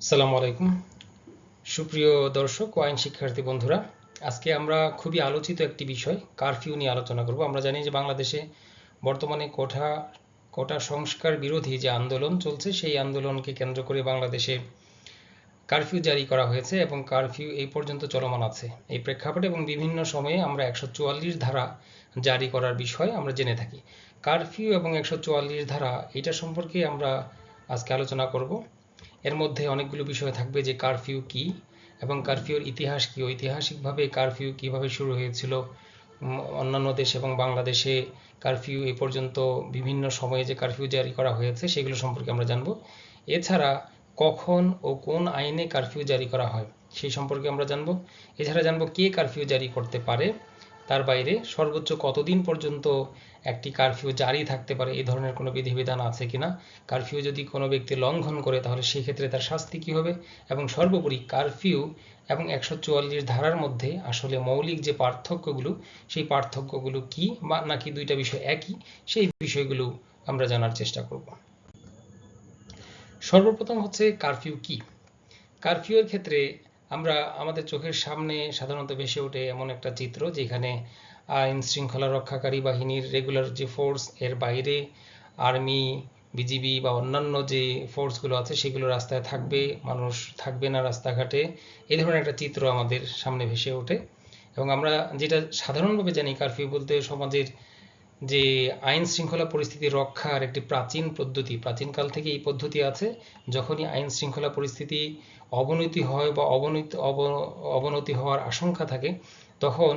আসসালামু আলাইকুম। সুপ্রিয় দর্শক ও আইন শিক্ষার্থী বন্ধুরা, আজকে আমরা খুবই আলোচিত একটি বিষয় কারফিউ নিয়ে আলোচনা করব। আমরা জানি যে বাংলাদেশে বর্তমানে কোঠা, কোটা সংস্কার বিরোধী যে আন্দোলন চলছে, সেই আন্দোলনকে কেন্দ্র করে বাংলাদেশে কারফিউ জারি করা হয়েছে এবং কারফিউ এই পর্যন্ত চলমান আছে। এই প্রেক্ষাপটে এবং বিভিন্ন সময়ে আমরা একশো চুয়াল্লিশ ধারা জারি করার বিষয় আমরা জেনে থাকি। কারফিউ এবং একশো চুয়াল্লিশ ধারা, এটা সম্পর্কে আমরা আজকে আলোচনা করব। এর মধ্যে অনেকগুলো বিষয় থাকবে যে কারফিউ কি এবং কারফিউর ইতিহাস কি? ঐতিহাসিকভাবে কারফিউ কীভাবে শুরু হয়েছিল? অন্যান্য দেশ এবং বাংলাদেশে কারফিউ এ পর্যন্ত বিভিন্ন সময়ে যে কারফিউ জারি করা হয়েছে সেগুলো সম্পর্কে আমরা জানব। এছাড়া কখন ও কোন আইনে কারফিউ জারি করা হয় সেই সম্পর্কে আমরা জানব। এছাড়া জানব কে কারফিউ জারি করতে পারে। তার বাইরে সর্বোচ্চ কতদিন পর্যন্ত একটি কারফিউ জারি থাকতে পারে এই ধরনের কোনো বিধিবিধান আছে কিনা? কারফিউ যদি কোনো ব্যক্তি লঙ্ঘন করে তাহলে সেই ক্ষেত্রে তার শাস্তি কি হবে? এবং সর্বোপরি কারফিউ এবং একশো চুয়াল্লিশ ধারার মধ্যে আসলে মৌলিক যে পার্থক্যগুলো, সেই পার্থক্যগুলো কি বা নাকি দুইটা বিষয় একই, সেই বিষয়গুলো আমরা জানার চেষ্টা করব। সর্বপ্রথম হচ্ছে কারফিউ কি? কারফিউর ক্ষেত্রে আমরা আমাদের চোখের সামনে সাধারণত ভেসে ওঠে এমন একটা চিত্র যেখানে আইন শৃঙ্খলা রক্ষাকারী বাহিনীর রেগুলার যে ফোর্স এর বাইরে আর্মি বিজিবি বা অন্যান্য যে ফোর্সগুলো আছে সেগুলো রাস্তায় থাকবে, মানুষ থাকবে না রাস্তাঘাটে। এই ধরনের একটা চিত্র আমাদের সামনে ভেসে ওঠে। এবং আমরা যেটা সাধারণভাবে জানি কারফিউ বলতে সমাজের যে আইন শৃঙ্খলা পরিস্থিতি রক্ষার একটি প্রাচীন পদ্ধতি, প্রাচীনকাল থেকে এই পদ্ধতি আছে। যখনই আইন শৃঙ্খলা পরিস্থিতি অবনতি হয় বা অবনতি অবনতি হওয়ার আশঙ্কা থাকে, তখন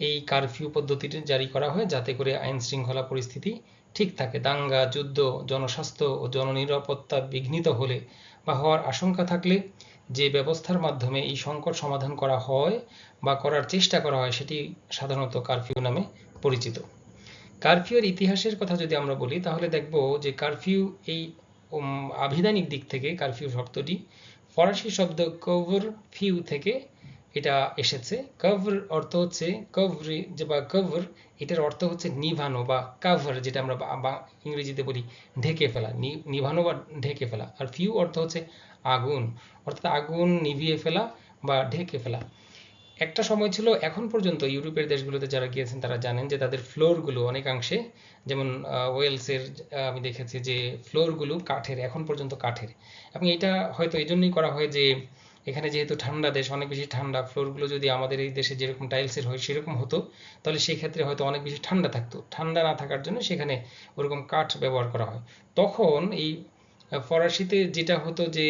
এই কারফিউ পদ্ধতিটি জারি করা হয় যাতে করে আইন শৃঙ্খলা পরিস্থিতি ঠিক থাকে। দাঙ্গা, যুদ্ধ, জনস্বাস্থ্য ও জননিরাপত্তা বিঘ্নিত হলে বা হওয়ার আশঙ্কা থাকলে যে ব্যবস্থার মাধ্যমে এই সংকট সমাধান করা হয় বা করার চেষ্টা করা হয় সেটি সাধারণত কারফিউ নামে পরিচিত। কারফিউর ইতিহাসের কথা যদি আমরা বলি, তাহলে দেখব যে কারফিউ এই আভিধানিক দিক থেকে কারফিউ শব্দটি ফরাসি শব্দ কভর ফিউ থেকে এটা এসেছে। কভর অর্থ হচ্ছে কভরি যে বা কভর এটার অর্থ হচ্ছে নিভানো বা কাভার যেটা আমরা ইংরেজিতে বলি ঢেকে ফেলা নিভানো বা ঢেকে ফেলা। আর ফিউ অর্থ হচ্ছে আগুন, অর্থাৎ আগুন নিভিয়ে ফেলা বা ঢেকে ফেলা। একটা সময় ছিল, এখন পর্যন্ত ইউরোপের দেশগুলোতে যারা গিয়েছেন তারা জানেন যে তাদের ফ্লোরগুলো অনেকাংশে, যেমন ওয়েলসের আমি দেখেছি যে ফ্লোরগুলো কাঠের, এখন পর্যন্ত কাঠের। এবং এটা হয়তো এই জন্যই করা হয় যে, এখানে যেহেতু ঠান্ডা দেশ, অনেক বেশি ঠান্ডা, ফ্লোরগুলো যদি আমাদের এই দেশে যেরকম টাইলসের হয় সেরকম হতো, তাহলে সেই ক্ষেত্রে হয়তো অনেক বেশি ঠান্ডা থাকতো। ঠান্ডা না থাকার জন্য সেখানে ওরকম কাঠ ব্যবহার করা হয়। তখন এই ফরাসিতে যেটা হতো যে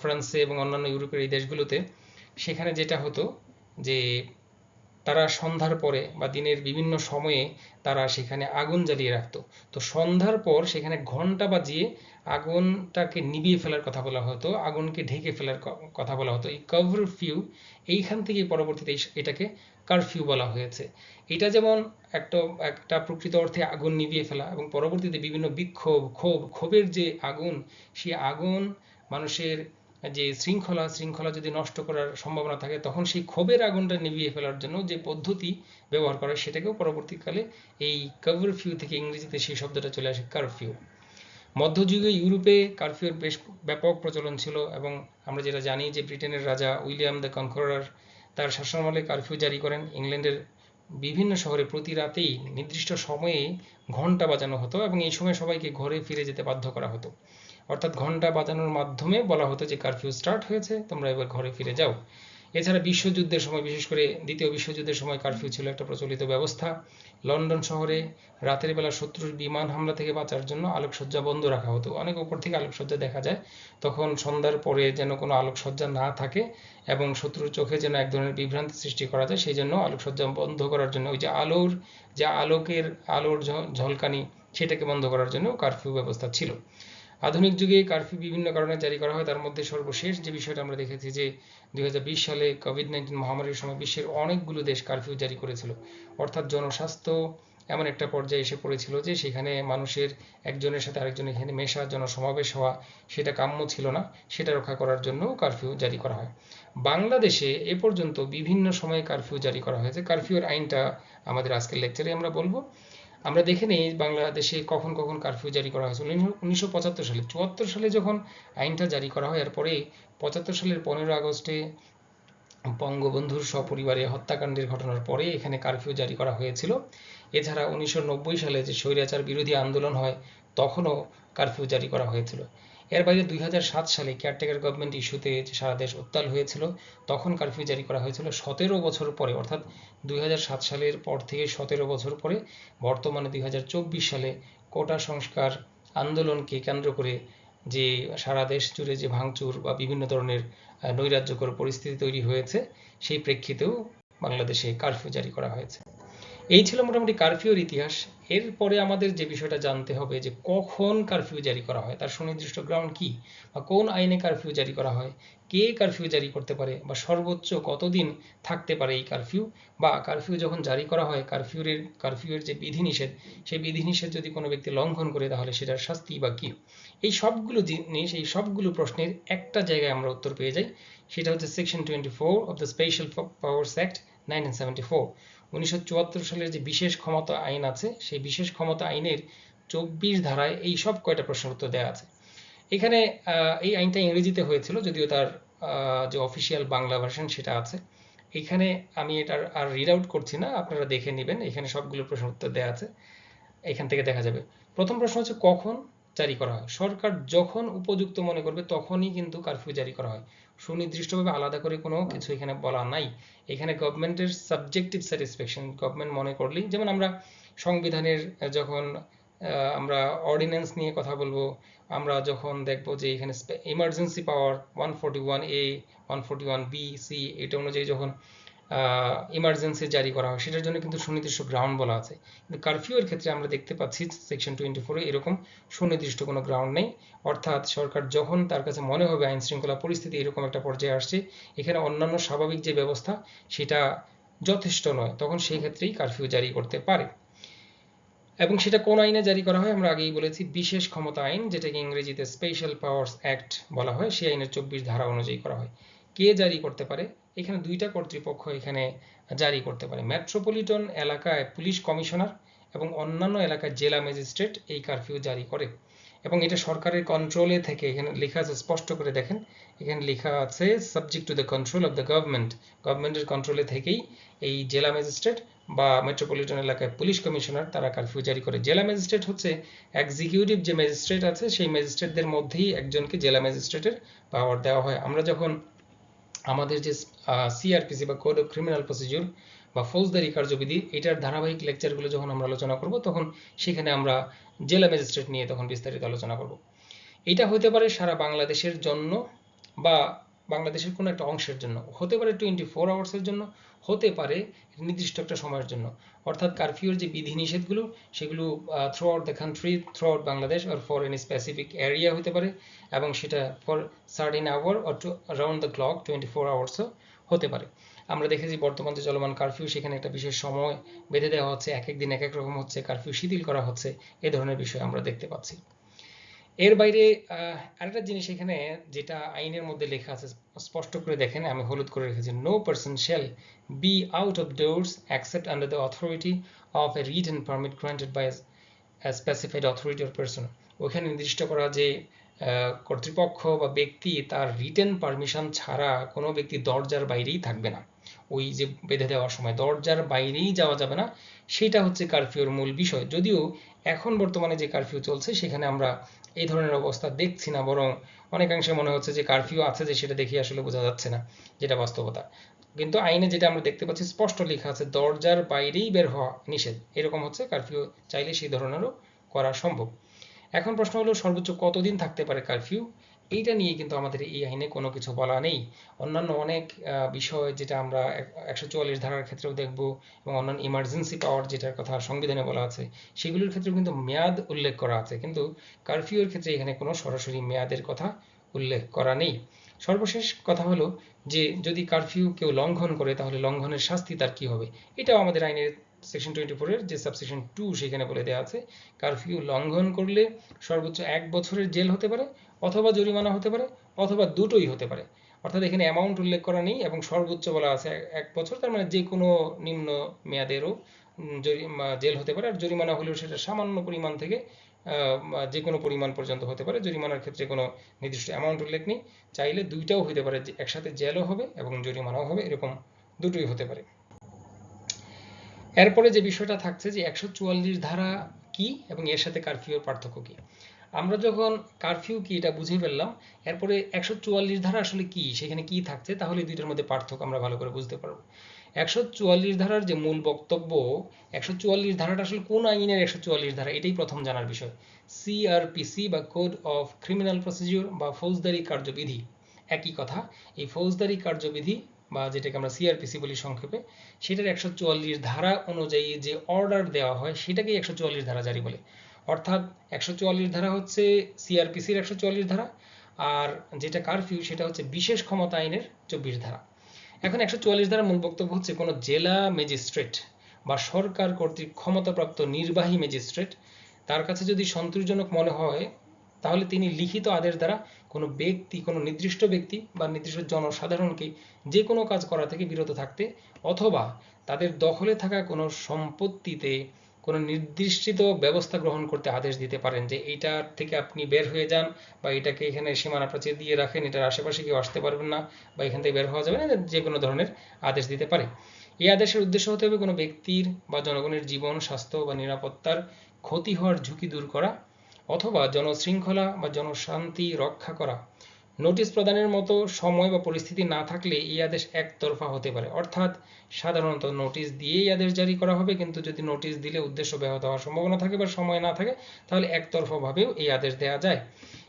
ফ্রান্সে এবং অন্যান্য ইউরোপের এই দেশগুলোতে, সেখানে যেটা হতো যে তারা সন্ধ্যার পরে বা দিনের বিভিন্ন সময়ে তারা সেখানে আগুন জ্বালিয়ে রাখতো। তো সন্ধ্যার পর সেখানে ঘণ্টা বাজিয়ে আগুনটাকে নিভিয়ে ফেলার কথা বলা হতো, আগুনকে ঢেকে ফেলার কথা বলা হতো। এই কভার ফিউ এইখান থেকে পরবর্তীতে এটাকে কারফিউ বলা হয়েছে। এটা যেমন একটা একটা প্রকৃত অর্থে আগুন নিভিয়ে ফেলা এবং পরবর্তীতে বিভিন্ন বিক্ষোভ, ক্ষোভ, ক্ষোভের যে আগুন, সেই আগুন মানুষের যে শৃঙ্খলা শৃঙ্খলা যদি নষ্ট করার সম্ভাবনা থাকে, তখন সেই ক্ষোভের আগুনটা নিভিয়ে ফেলার জন্য যে পদ্ধতি ব্যবহার করে সেটাকেও পরবর্তীকালে এই কারফিউ থেকে ইংরেজিতে সেই শব্দটা চলে আসে কারফিউ মধ্যযুগে ইউরোপে কারফিউর বেশ ব্যাপক প্রচলন ছিল এবং আমরা যেটা জানি যে ব্রিটেনের রাজা উইলিয়াম দ্য কনকরার তার শাসনামলে কারফিউ জারি করেন। ইংল্যান্ডের বিভিন্ন শহরে প্রতি রাতেই নির্দিষ্ট সময়ে ঘণ্টা বাজানো হতো এবং এই সময় সবাইকে ঘরে ফিরে যেতে বাধ্য করা হতো। অর্থাৎ ঘণ্টা বাজানোর মাধ্যমে বলা হতো যে কারফিউ স্টার্ট হয়েছে, তোমরা এবার ঘরে ফিরে যাও। এছাড়া বিশ্বযুদ্ধের সময়, বিশেষ করে দ্বিতীয় বিশ্বযুদ্ধের সময় কারফিউ ছিল একটা প্রচলিত ব্যবস্থা। লন্ডন শহরে রাতের বেলা শত্রুর বিমান হামলা থেকে বাঁচার জন্য আলোকসজ্জা বন্ধ রাখা হতো। অনেক উপর থেকে আলোকসজ্জা দেখা যায়। তখন সন্ধ্যার পরে যেন কোনো আলোকসজ্জা না থাকে এবং শত্রুর চোখে যেন এক ধরনের বিভ্রান্তি সৃষ্টি করা যায়, সেই জন্য আলোকসজ্জা বন্ধ করার জন্য ওই যে আলোর, যে আলোকের, আলোর ঝলকানি, সেটাকে বন্ধ করার জন্য কারফিউ ব্যবস্থা ছিল। আধুনিক যুগে কারফিউ বিভিন্ন কারণে জারি করা হয়, তার মধ্যে সর্বশেষ যে বিষয়টা আমরা দেখেছি যে দু হাজার বিশ সালে কোভিড নাইন্টিন মহামারীর সময় বিশ্বের অনেকগুলো দেশ কারফিউ জারি করেছিল। অর্থাৎ জনস্বাস্থ্য এমন একটা পর্যায়ে এসে পড়েছিল যে সেখানে মানুষের একজনের সাথে আরেকজন এখানে মেশা, জনসমাবেশ হওয়া সেটা কাম্য ছিল না, সেটা রক্ষা করার জন্য কারফিউ জারি করা হয়। বাংলাদেশে এ পর্যন্ত বিভিন্ন সময়ে কারফিউ জারি করা হয়েছে। কারফিউর আইনটা আমাদের আজকের লেকচারে আমরা বলব। আমরা দেখে নিই বাংলাদেশে কখন কখন কারফিউ জারি করা হয়েছিল উনিশশো পঁচাত্তর সালে। চুয়াত্তর সালে যখন আইনটা জারি করা হয়, এরপরে পঁচাত্তর সালের পনেরো আগস্টে বঙ্গবন্ধুর সপরিবারে হত্যাকাণ্ডের ঘটনার পরে এখানে কারফিউ জারি করা হয়েছিল। এছাড়া উনিশশো নব্বই সালে যে স্বৈরাচার বিরোধী আন্দোলন হয়, তখনও কারফিউ জারি করা হয়েছিল। এর বাইরে দুই হাজার সাত সালে কেয়ারটেকার গভর্নমেন্ট ইস্যুতে যে সারা দেশ উত্তাল হয়েছিল, তখন কারফিউ জারি করা হয়েছিল সতেরো বছর পরে, অর্থাৎ দুই হাজার সাত সালের পর থেকে সতেরো বছর পরে বর্তমানে দুই হাজার চব্বিশ সালে কোটা সংস্কার আন্দোলনকে কেন্দ্র করে যে সারা দেশ জুড়ে যে ভাঙচুর বা বিভিন্ন ধরনের নৈরাজ্যকর পরিস্থিতি তৈরি হয়েছে, সেই প্রেক্ষিতেও বাংলাদেশে কারফিউ জারি করা হয়েছে। এই ছিল মোটামুটি কারফিউর ইতিহাস। এরপরে আমাদের যে বিষয়টা জানতে হবে যে কখন কারফিউ জারি করা হয়, তার সুনির্দিষ্ট গ্রাউন্ড কি বা কোন আইনে কারফিউ জারি করা হয়, কে কারফিউ জারি করতে পারে বা সর্বোচ্চ কতদিন থাকতে পারে এই কারফিউ বা কারফিউ যখন জারি করা হয় কারফিউর কারফিউয়ের যে বিধিনিষেধ, সেই বিধিনিষেধ যদি কোনো ব্যক্তি লঙ্ঘন করে তাহলে সেটার শাস্তি বা কি? এই সবগুলো জিনিস, এই সবগুলো প্রশ্নের একটা জায়গায় আমরা উত্তর পেয়ে যাই, সেটা হচ্ছে section twenty four of the special powers act nineteen seventy four উনিশশো সালের যে বিশেষ ক্ষমতা আইন আছে, সেই বিশেষ ক্ষমতা আইনের চব্বিশ ধারায় এই সব কয়টা প্রশ্নের উত্তর দেওয়া আছে। এখানে এই আইনটা ইংরেজিতে হয়েছিল, যদিও তার যে অফিসিয়াল বাংলা ভার্সন সেটা আছে। এখানে আমি এটার আর রিড আউট করছি না, আপনারা দেখে নেবেন। এখানে সবগুলো প্রশ্ন উত্তর দেওয়া আছে। এখান থেকে দেখা যাবে। প্রথম প্রশ্ন হচ্ছে কখন জারি করা হয়। সরকার যখন উপযুক্ত মনে করবে তখনই কিন্তু কারফিউ জারি করা হয়। সুনির্দিষ্টভাবে আলাদা করে কোনো কিছু এখানে বলা নাই। এখানে গভর্নমেন্টের সাবজেক্টিভ স্যাটিসফ্যাকশন গভর্নমেন্ট মনে করলেই যেমন আমরা সংবিধানের যখন আমরা অর্ডিন্যান্স নিয়ে কথা বলব আমরা যখন দেখব যে এখানে emergency power one forty one A one forty one B C এটা অনুযায়ী যখন ইমার্জেন্সি জারি করা হয়। সেটার জন্য কিন্তু সুনির্দিষ্ট গ্রাউন্ড বলা আছে। কিন্তু কারফিউয়ের ক্ষেত্রে আমরা দেখতে পাচ্ছি সেকশন টোয়েন্টি ফোরে এরকম সুনির্দিষ্ট কোনো গ্রাউন্ড নেই। অর্থাৎ সরকার যখন তার কাছে মনে হবে আইন শৃঙ্খলা পরিস্থিতি এরকম একটা পর্যায়ে আসছে, এখানে অন্যান্য স্বাভাবিক যে ব্যবস্থা, সেটা যথেষ্ট নয়। তখন সেই ক্ষেত্রেই কারফিউ জারি করতে পারে। এবং সেটা কোন আইনে জারি করা হয়? আমরা আগেই বলেছি, বিশেষ ক্ষমতা আইন, যেটাকে ইংরেজিতে স্পেশাল পাওয়ার্স অ্যাক্ট বলা হয়, সেই আইনের চব্বিশ ধারা অনুযায়ী করা হয়। কে জারি করতে পারে? এখানে দুইটা কর্তৃপক্ষ এখানে জারি করতে পারে। মেট্রোপলিটন এলাকায় পুলিশ কমিশনার এবং অন্যান্য এলাকায় জেলা ম্যাজিস্ট্রেট এই কারফিউ জারি করে এবং এটা সরকারের কন্ট্রোলে থেকে এখানে লেখা আছে, স্পষ্ট করে দেখেন। এখানে লেখা আছে subject to the control of the government গভর্নমেন্টের কন্ট্রোলে থেকেই এই জেলা ম্যাজিস্ট্রেট বা মেট্রোপলিটন এলাকায় পুলিশ কমিশনার তারা কারফিউ জারি করে। জেলা ম্যাজিস্ট্রেট হচ্ছে এক্সিকিউটিভ যে ম্যাজিস্ট্রেট আছে, সেই ম্যাজিস্ট্রেটদের মধ্যেই একজনকে জেলা ম্যাজিস্ট্রেটের পাওয়ার দেওয়া হয়। আমরা যখন আমাদের যে সিআরপিসি বা কোড অফ ক্রিমিনাল প্রসিজিওর বা ফৌজদারি কার্যবিধি, এটার ধারাবাহিক লেকচারগুলো যখন আমরা আলোচনা করব, তখন সেখানে আমরা জেলা ম্যাজিস্ট্রেট নিয়ে তখন বিস্তারিত আলোচনা করব। এটা হতে পারে সারা বাংলাদেশের জন্য বা বাংলাদেশের কোনো একটা অংশের জন্য। হতে পারে টোয়েন্টি ফোর আওয়ার্সের জন্য, হতে পারে নির্দিষ্ট একটা সময়ের জন্য। অর্থাৎ কারফিউর যে বিধিনিষেধগুলো, সেগুলো throughout the country throughout Bangladesh R for any specific area হতে পারে এবং সেটা for certain hour or to around the clock twenty four আওয়ার্সও হতে পারে। আমরা দেখেছি বর্তমান যে চলমান কারফিউ সেখানে একটা বিশেষ সময় বেঁধে দেওয়া হচ্ছে। এক এক দিন এক এক রকম হচ্ছে। কারফিউ শিথিল করা হচ্ছে। এ ধরনের বিষয় আমরা দেখতে পাচ্ছি। এর বাইরে আরেকটা জিনিস এখানে যেটা আইনের মধ্যে লেখা আছে, স্পষ্ট করে দেখেন, আমি হলুদ করে রেখেছি no person shall be out of doors except under the authority of a written permit granted by specified authority or person ওখানে নির্দিষ্ট করা যে কর্তৃপক্ষ বা ব্যক্তি তার রিটেন পারমিশন ছাড়া কোনো ব্যক্তি দরজার বাইরেই থাকবে না। ওই যে বেঁধে দেওয়ার সময় দরজার বাইরেই যাওয়া যাবে না, সেটা হচ্ছে কারফিউর মূল বিষয়। যদিও এখন বর্তমানে যে কারফিউ চলছে, সেখানে আমরা এই ধরনের অবস্থা দেখছি না, বরং অনেকাংশে মনে হচ্ছে যে কারফিউ আছে যে সেটা দেখি আসলে বোঝা যাচ্ছে না যেটা বাস্তবতা। কিন্তু আইনে যেটা আমরা দেখতে পাচ্ছি স্পষ্ট লেখা আছে, দরজার বাইরেই বের হওয়া নিষেধ। এরকম হচ্ছে কারফিউ চাইলে সেই ধরনেরও করা সম্ভব। এখন প্রশ্ন হলো, সর্বোচ্চ কতদিন থাকতে পারে কারফিউ এইটা নিয়ে কিন্তু আমাদের এই আইনে কোনো কিছু বলা নেই। অন্যান্য অনেক বিষয় যেটা আমরা একশো চুয়াল্লিশ ধারার ক্ষেত্রেও দেখব এবং অন্যান্য ইমার্জেন্সি পাওয়ার যেটার কথা সংবিধানে বলা আছে, সেগুলোর ক্ষেত্রেও কিন্তু মেয়াদ উল্লেখ করা আছে। কিন্তু কারফিউর ক্ষেত্রে এখানে কোনো সরাসরি মেয়াদের কথা উল্লেখ করা নেই। সর্বশেষ কথা হলো যে, যদি কারফিউ কেউ লঙ্ঘন করে, তাহলে লঙ্ঘনের শাস্তি তার কি হবে? এটাও আমাদের আইনের সেকশন টোয়েন্টি ফোরের যে সাবসেকশন টু সেখানে বলে দেওয়া আছে কারফিউ লঙ্ঘন করলে সর্বোচ্চ এক বছরের জেল হতে পারে, অথবা জরিমানা হতে পারে, অথবা দুটোই হতে পারে। অর্থাৎ এখানে অ্যামাউন্ট উল্লেখ করা নেই এবং সর্বোচ্চ বলা আছে এক বছর, তার মানে যে কোনো নিম্ন মেয়াদেরও জেল হতে পারে, আর জরিমানা হলেও সেটা সামান্য পরিমাণ থেকে যে কোনো পরিমাণ পর্যন্ত হতে পারে, জরিমানার ক্ষেত্রে কোনো নির্দিষ্ট অ্যামাউন্ট উল্লেখ নেই। চাইলে দুইটাও হতে পারে একসাথে জেলও হবে এবং জরিমানাও হবে, এরকম দুটোই হতে পারে। এরপরে যে বিষয়টা থাকছে যে একশো চুয়াল্লিশ ধারা কি এবং এর সাথে কারফিউর পার্থক্য কি? আমরা যখন কারফিউ কি এটা বুঝে ফেললাম, এরপরে একশো চুয়াল্লিশ ধারা আসলে কি, সেখানে কি থাকছে, তাহলে দুইটার মধ্যে পার্থক্য আমরা ভালো করে বুঝতে পারব। একশো চুয়াল্লিশ ধারার যে মূল বক্তব্য, একশো চুয়াল্লিশ ধারাটা আসলে কোন আইনের একশো চুয়াল্লিশ ধারা, এটাই প্রথম জানার বিষয়। সিআরপিসি বা কোড অফ ক্রিমিনাল প্রসিডিউর বা ফৌজদারি কার্যবিধি, একই কথা। এই ফৌজদারি কার্যবিধি বা যেটাকে আমরা সিআরপিসি বলি সংক্ষেপে, সেটার একশো চুয়াল্লিশ ধারা অনুযায়ী যে অর্ডার দেওয়া হয়, সেটাকেই একশো চুয়াল্লিশ ধারা জারি বলে। অর্থাৎ একশো চুয়াল্লিশ ধারা হচ্ছে সিআরপিসির একশো চুয়াল্লিশ ধারা, আর যেটা কারফিউ সেটা হচ্ছে বিশেষ ক্ষমতা আইনের চব্বিশ ধারা। এখন একশো চুয়াল্লিশ ধারা মূল বক্তব্য হচ্ছে কোনো জেলা ম্যাজিস্ট্রেট বা সরকার কর্তৃক ক্ষমতাপ্রাপ্ত নির্বাহী ম্যাজিস্ট্রেট তার কাছে যদি সন্তোষজনক মনে হয় তাহলে তিনি লিখিত আদেশ দ্বারা কোনো ব্যক্তি, কোনো নির্দিষ্ট ব্যক্তি বা নির্দিষ্ট জনসাধারণকে যে কোনো কাজ করা থেকে বিরত থাকতে অথবা তাদের দখলে থাকা কোনো সম্পত্তিতে কোনো নির্দিষ্ট ব্যবস্থা গ্রহণ করতে আদেশ দিতে পারেন যে এইটার থেকে আপনি বের হয়ে যান বা এটাকে এখানে সীমানা প্রাচীর দিয়ে রাখেন, এটার আশেপাশে কেউ আসতে পারবেন না বা এখান থেকে বের হওয়া যাবে না, যে কোনো ধরনের আদেশ দিতে পারে। এই আদেশের উদ্দেশ্য হতে হবে কোনো ব্যক্তির বা জনগণের জীবন, স্বাস্থ্য বা নিরাপত্তার ক্ষতি হওয়ার ঝুঁকি দূর করা। অথবা জনশৃঙ্খলা বা জনশান্তি রক্ষা করা। নোটিশ প্রদানের মতো সময় বা পরিস্থিতি না থাকলে এই আদেশ একতরফা হতে পারে। অর্থাৎ সাধারণত নোটিশ দিয়েই আদেশ জারি করা হবে, কিন্তু যদি নোটিশ দিলে উদ্দেশ্য ব্যাহত হওয়ার সম্ভাবনা থাকে বা সময় না থাকে, তাহলে একতরফাভাবেও এই আদেশ দেওয়া যায়।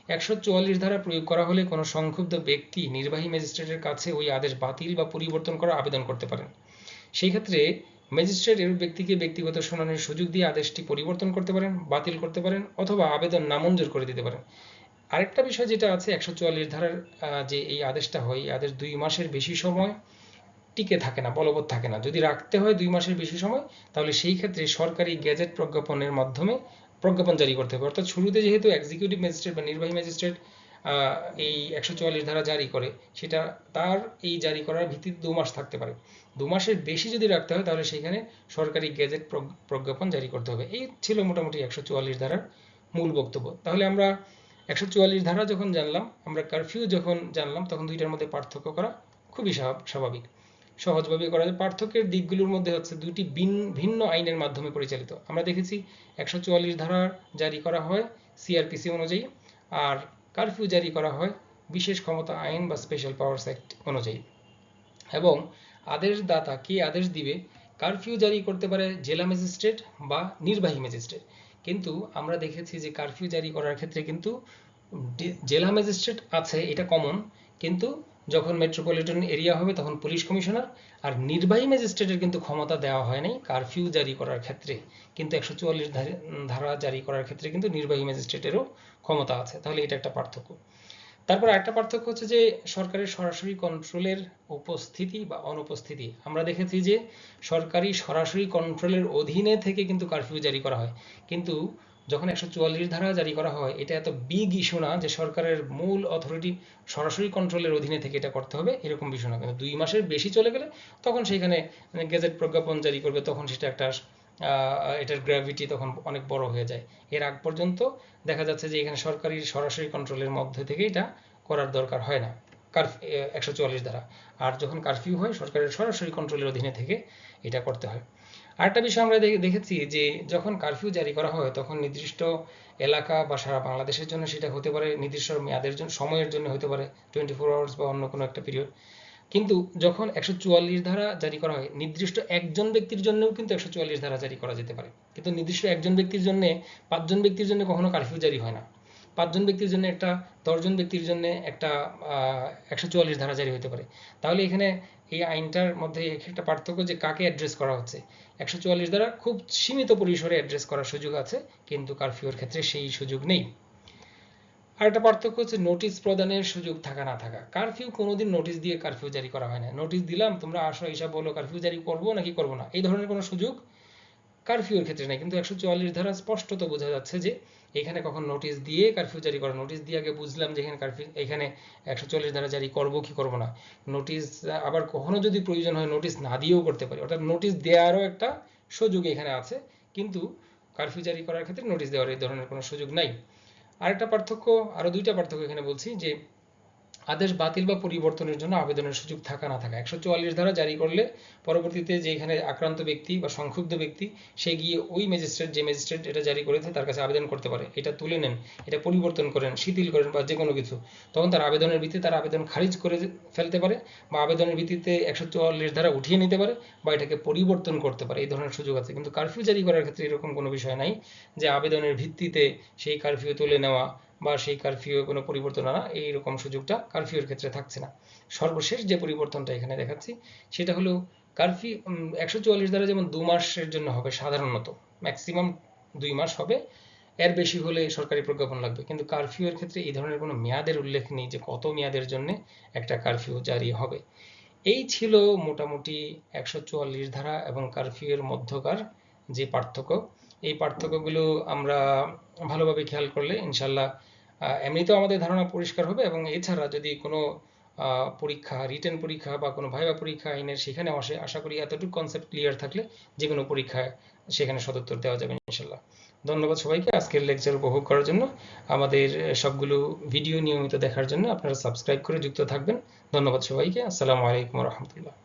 একশো চুয়াল্লিশ ধারা প্রয়োগ করা হলে কোনো সংক্ষুব্ধ ব্যক্তি নির্বাহী ম্যাজিস্ট্রেটের কাছে ওই আদেশ বাতিল বা পরিবর্তন করার আবেদন করতে পারেন। সেই ক্ষেত্রে ম্যাজিস্ট্রেট এরূপ ব্যক্তিকে ব্যক্তিগত শুনানির সুযোগ দিয়ে আদেশটি পরিবর্তন করতে পারেন, বাতিল করতে পারেন, অথবা আবেদন নামঞ্জুর করে দিতে পারেন। আরেকটা বিষয় যেটা আছে, একশো চুয়াল্লিশ ধারার যে এই আদেশটা হয়, এই আদেশ দুই মাসের বেশি সময় টিকে থাকে না, বলবৎ থাকে না। যদি রাখতে হয় দুই মাসের বেশি সময়, তাহলে সেই ক্ষেত্রে সরকারি গেজেট প্রজ্ঞাপনের মাধ্যমে প্রজ্ঞাপন জারি করতে হবে। অর্থাৎ শুরুতে যেহেতু এক্সিকিউটিভ ম্যাজিস্ট্রেট বা নির্বাহী ম্যাজিস্ট্রেট এই একশো চুয়াল্লিশ ধারা জারি করে, সেটা তার এই জারি করার ভিত্তিতে দু মাস থাকতে পারে। দু মাসের বেশি যদি রাখতে হয়, তাহলে সেখানে সরকারি গেজেট প্রজ্ঞ- প্রজ্ঞাপন জারি করতে হবে। এই ছিল মোটামুটি একশো চুয়াল্লিশ ধারার মূল বক্তব্য। তাহলে আমরা একশো চুয়াল্লিশ ধারা যখন জানলাম, আমরা কারফিউ যখন জানলাম, তখন দুইটার মধ্যে পার্থক্য করা খুবই স্বাভাব- স্বাভাবিক। সহজভাবে করা যায়। পার্থক্যের দিকগুলোর মধ্যে হচ্ছে ভিন- ভিন্ন আইনের মাধ্যমে পরিচালিত। আমরা দেখেছি একশো চুয়াল্লিশ ধারা জারি করা হয় সিআরপিসি অনুযায়ী, আর কারফিউ জারি করা হয় বিশেষ ক্ষমতা, আইন বা স্পেশাল পাওয়ার্স অ্যাক্ট অনুযায়ী। এবং আদেশদাতা কে আদেশ দিবে? কারফিউ জারি করতে পারে জেলা ম্যাজিস্ট্রেট বা নির্বাহী ম্যাজিস্ট্রেট কিন্তু আমরা দেখেছি যে কারফিউ জারি করার ক্ষেত্রে কিন্তু জেলা ম্যাজিস্ট্রেট আছে, এটা কমন কিন্তু যখন মেট্রোপলিটন এরিয়া হবে তখন পুলিশ কমিশনার আর নির্বাহী ম্যাজিস্ট্রেটের কিন্তু ক্ষমতা দেওয়া হয় নাই কারফিউ জারি করার ক্ষেত্রে। কিন্তু একশো চুয়াল্লিশ ধারা জারি করার ক্ষেত্রে কিন্তু নির্বাহী ম্যাজিস্ট্রেটেরও ক্ষমতা আছে। তাহলে এটা একটা পার্থক্য। তারপর একটা পার্থক্য হচ্ছে যে, সরকারের সরাসরি কন্ট্রোলের উপস্থিতি বা অনুপস্থিতি। আমরা দেখেছি যে, সরকারি সরাসরি কন্ট্রোলের অধীনে থেকে কিন্তু কারফিউ জারি করা হয়। কিন্তু যখন একশো চুয়াল্লিশ ধারা জারি করা হয়, এটা এত বিগ ইস্যু না যে সরকারের মূল অথরিটি সরাসরি কন্ট্রোলের অধীনে থেকে এটা করতে হবে, এরকম বিষয় না। কিন্তু দুই মাসের বেশি চলে গেলে তখন সেখানে গেজেট প্রজ্ঞাপন জারি করবে, তখন সেটা একটা এটার গ্র্যাভিটি তখন অনেক বড় হয়ে যায়। এর আগ পর্যন্ত দেখা যাচ্ছে যে এখানে সরকারি, সরাসরি কন্ট্রোলের মধ্যে থেকে এটা করার দরকার হয় না কার একশো চুয়াল্লিশ দ্বারা আর যখন কারফিউ হয়, সরকারের সরাসরি কন্ট্রোলের অধীনে থেকে এটা করতে হয়। আরেকটা বিষয় আমরা দেখে- দেখেছি যে যখন কারফিউ জারি করা হয়, তখন নির্দিষ্ট এলাকা বা সারা বাংলাদেশের জন্য সেটা হতে পারে, নির্দিষ্ট মেয়াদের জন্য, সময়ের জন্য হতে পারে টোয়েন্টি ফোর আওয়ার্স বা অন্য কোনো একটা পিরিয়ড কিন্তু যখন একশো চুয়াল্লিশ ধারা জারি করা হয়, নির্দিষ্ট একজন ব্যক্তির জন্যও কিন্তু একশো চুয়াল্লিশ ধারা জারি করা যেতে পারে। কিন্তু নির্দিষ্ট একজন ব্যক্তির জন্য, পাঁচজন ব্যক্তির জন্য কখনো কারফিউ জারি হয় না। পাঁচজন ব্যক্তির জন্য একটা, দশজন ব্যক্তির জন্য একটা একশো চুয়াল্লিশ ধারা জারি হতে পারে। তাহলে এখানে এই আইনটার মধ্যে একটা পার্থক্য যে কাকে অ্যাড্রেস করা হচ্ছে। একশো চুয়াল্লিশ দ্বারা খুব সীমিত পরিসরে অ্যাড্রেস করার সুযোগ আছে, কিন্তু কারফিউর ক্ষেত্রে সেই সুযোগ নেই। আর একটা পার্থক্য হচ্ছে নোটিশ প্রদানের সুযোগ থাকা না থাকা। কারফিউ কোনোদিন নোটিশ দিয়ে কারফিউ জারি করা হয় না। নোটিশ দিলাম, তোমরা আসো হিসাব বলো কারফিউ জারি করব নাকি করব না? এই ধরনের কোনো সুযোগ কারফিউর ক্ষেত্রে নাই, কিন্তু একশো চুয়াল্লিশ ধারা স্পষ্টত বোঝা যাচ্ছে যে এখানে কখন নোটিশ দিয়ে কারফিউ জারি করা নোটিশ দিয়ে আগে বুঝলাম যে এখানে কারফিউ এখানে একশো চল্লিশ ধারা জারি করব, কি করব না। নোটিশ আবার কখনো যদি প্রয়োজন হয় নোটিশ না দিয়েও করতে পারি, অর্থাৎ নোটিশ দেওয়ারও একটা সুযোগ এখানে আছে, কিন্তু কারফিউ জারি করার ক্ষেত্রে নোটিশ দেওয়ার এই ধরনের কোনো সুযোগ নাই। আরেকটা পার্থক্য, আরও দুইটা পার্থক্য এখানে বলছি যে আদেশ বাতিল বা পরিবর্তনের জন্য আবেদনের সুযোগ থাকা না থাকা। একশো চুয়াল্লিশ ধারা জারি করলে পরবর্তীতে যে এখানে আক্রান্ত ব্যক্তি বা সংক্ষুব্ধ ব্যক্তি, সে গিয়ে ওই ম্যাজিস্ট্রেট যে ম্যাজিস্ট্রেট এটা জারি করেছে তার কাছে আবেদন করতে পারে। এটা তুলে নেন, এটা পরিবর্তন করেন, শিথিল করেন বা যে কোনো কিছু। তখন তার আবেদনের ভিত্তিতে তার আবেদন খারিজ করে ফেলতে পারে বা আবেদনের ভিত্তিতে একশো চুয়াল্লিশ ধারা উঠিয়ে নিতে পারে বা এটাকে পরিবর্তন করতে পারে। এই ধরনের সুযোগ আছে। কিন্তু কারফিউ জারি করার ক্ষেত্রে এরকম কোনো বিষয় নাই যে আবেদনের ভিত্তিতে সেই কারফিউ তুলে নেওয়া বা সেই কারফিউ কোনো পরিবর্তন আনা, এইরকম সুযোগটা কারফিউর ক্ষেত্রে থাকছে না। সর্বশেষ যে পরিবর্তনটা এখানে দেখাচ্ছি, সেটা হলো কারফিউ একশো চুয়াল্লিশ দ্বারা যেমন দু মাসের জন্য হবে সাধারণত ম্যাক্সিমাম দুই মাস হবে, এর বেশি হলে সরকারি প্রজ্ঞাপন লাগবে। কিন্তু কারফিউ এর ক্ষেত্রে এই ধরনের কোনো মেয়াদের উল্লেখ নেই যে কত মেয়াদের জন্য একটা কারফিউ জারি হবে। এই ছিল মোটামুটি একশো চুয়াল্লিশ ধারা এবং কারফিউ এর মধ্যকার যে পার্থক্য। এই পার্থক্যগুলো আমরা ভালোভাবে খেয়াল করলে ইনশাল্লাহ এমনিতেও আমাদের ধারণা পরিষ্কার হবে এবং এছাড়া যদি কোনো পরীক্ষা রিটেন পরীক্ষা বা কোনো ভাইবা পরীক্ষা আইনের সেখানে আসে, আশা করি এতটুকু কনসেপ্ট ক্লিয়ার থাকলে যে কোনো পরীক্ষায় সেখানে সদুত্তর দেওয়া যাবে ইনশাল্লাহ ধন্যবাদ সবাইকে আজকের লেকচার উপভোগ করার জন্য। আমাদের সবগুলো ভিডিও নিয়মিত দেখার জন্য আপনারা সাবস্ক্রাইব করে যুক্ত থাকবেন। ধন্যবাদ সবাইকে। আসসালামু আলাইকুম রহমতুল্লাহ।